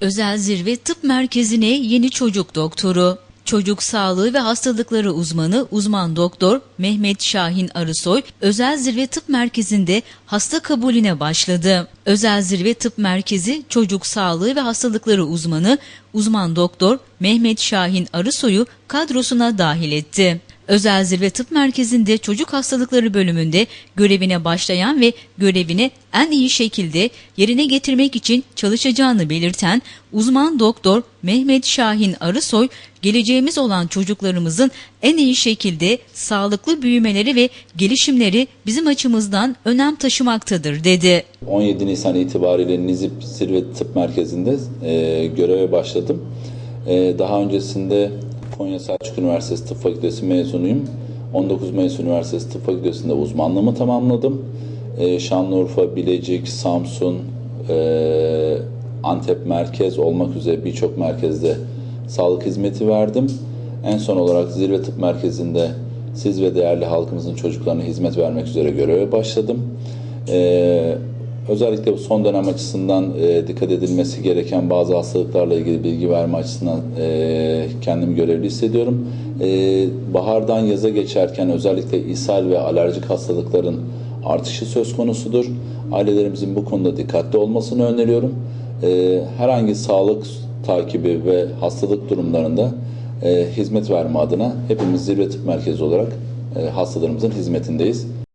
Özel Zirve Tıp Merkezi'ne yeni çocuk doktoru. Çocuk sağlığı ve hastalıkları uzmanı uzman doktor Mehmet Şahin Arısoy Özel Zirve Tıp Merkezi'nde hasta kabulüne başladı. Özel Zirve Tıp Merkezi çocuk sağlığı ve hastalıkları uzmanı uzman doktor Mehmet Şahin Arısoy'u kadrosuna dahil etti. Özel Zirve Tıp Merkezi'nde çocuk hastalıkları bölümünde görevine başlayan ve görevini en iyi şekilde yerine getirmek için çalışacağını belirten uzman doktor Mehmet Şahin Arısoy, geleceğimiz olan çocuklarımızın en iyi şekilde sağlıklı büyümeleri ve gelişimleri bizim açımızdan önem taşımaktadır dedi. 17 Nisan itibariyle Nizip Zirve Tıp Merkezi'nde e, göreve başladım. E, daha öncesinde Konya Selçuk Üniversitesi Tıp Fakültesi mezunuyum. 19 Mayıs Üniversitesi Tıp Fakültesi'nde uzmanlığımı tamamladım. E, Şanlıurfa, Bilecik, Samsun, e, Antep merkez olmak üzere birçok merkezde sağlık hizmeti verdim. En son olarak Zirve Tıp Merkezi'nde siz ve değerli halkımızın çocuklarına hizmet vermek üzere göreve başladım. Ee, özellikle bu son dönem açısından e, dikkat edilmesi gereken bazı hastalıklarla ilgili bilgi verme açısından e, kendimi görevli hissediyorum. E, bahardan yaza geçerken özellikle ishal ve alerjik hastalıkların artışı söz konusudur. Ailelerimizin bu konuda dikkatli olmasını öneriyorum. E, herhangi sağlık takibi ve hastalık durumlarında e, hizmet verme adına hepimiz Zirve Tıp Merkezi olarak e, hastalarımızın hizmetindeyiz.